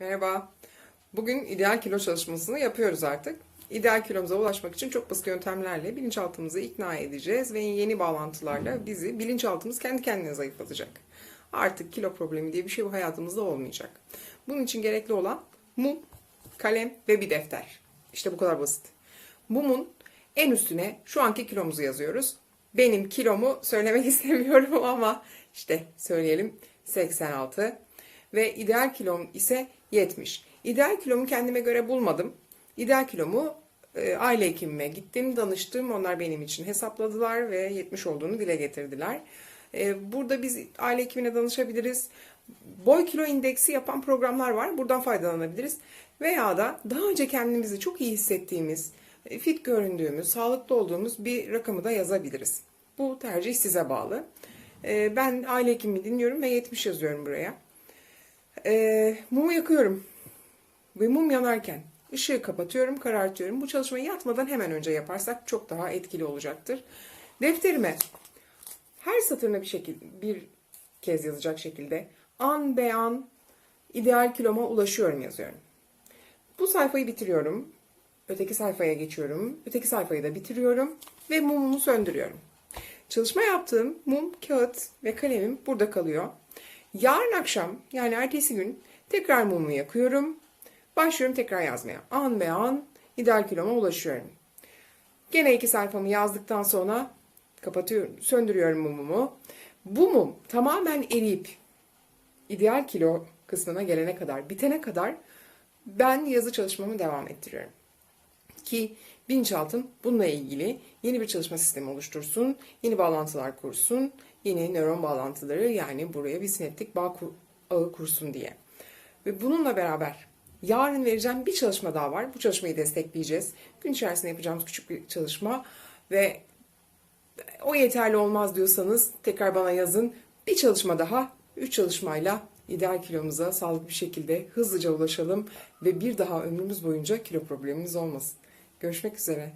Merhaba. Bugün ideal kilo çalışmasını yapıyoruz artık. İdeal kilomuza ulaşmak için çok basit yöntemlerle bilinçaltımızı ikna edeceğiz ve yeni bağlantılarla bizi bilinçaltımız kendi kendine zayıflatacak. Artık kilo problemi diye bir şey bu hayatımızda olmayacak. Bunun için gerekli olan mum, kalem ve bir defter. İşte bu kadar basit. Mumun en üstüne şu anki kilomuzu yazıyoruz. Benim kilomu söylemek istemiyorum ama işte söyleyelim 86 ve ideal kilom ise 70. İdeal kilomu kendime göre bulmadım. İdeal kilomu e, aile hekimime gittim, danıştım. Onlar benim için hesapladılar ve 70 olduğunu dile getirdiler. E, burada biz aile hekimine danışabiliriz. Boy kilo indeksi yapan programlar var. Buradan faydalanabiliriz. Veya da daha önce kendimizi çok iyi hissettiğimiz, e, fit göründüğümüz, sağlıklı olduğumuz bir rakamı da yazabiliriz. Bu tercih size bağlı. E, Ben aile hekimimi dinliyorum ve 70 yazıyorum buraya. E, mumu yakıyorum. Ve mum yanarken ışığı kapatıyorum, karartıyorum. Bu çalışmayı yatmadan hemen önce yaparsak çok daha etkili olacaktır. Defterime her satırına bir şekil bir kez yazacak şekilde an be an ideal kiloma ulaşıyorum yazıyorum. Bu sayfayı bitiriyorum. Öteki sayfaya geçiyorum. Öteki sayfayı da bitiriyorum ve mumumu söndürüyorum. Çalışma yaptığım mum, kağıt ve kalemim burada kalıyor. Yarın akşam yani ertesi gün tekrar mumu yakıyorum. Başlıyorum tekrar yazmaya. An be an ideal kiloma ulaşıyorum. Gene iki sayfamı yazdıktan sonra kapatıyorum, söndürüyorum mumumu. Bu mum tamamen eriyip ideal kilo kısmına gelene kadar, bitene kadar ben yazı çalışmamı devam ettiriyorum. Ki bilinçaltım bununla ilgili yeni bir çalışma sistemi oluştursun, yeni bağlantılar kursun, yeni nöron bağlantıları yani buraya bir sinaptik bağ kur- ağı kursun diye. Ve bununla beraber yarın vereceğim bir çalışma daha var. Bu çalışmayı destekleyeceğiz. Gün içerisinde yapacağımız küçük bir çalışma ve o yeterli olmaz diyorsanız tekrar bana yazın. Bir çalışma daha, üç çalışmayla ideal kilomuza sağlıklı bir şekilde hızlıca ulaşalım ve bir daha ömrümüz boyunca kilo problemimiz olmasın. Görüşmek üzere.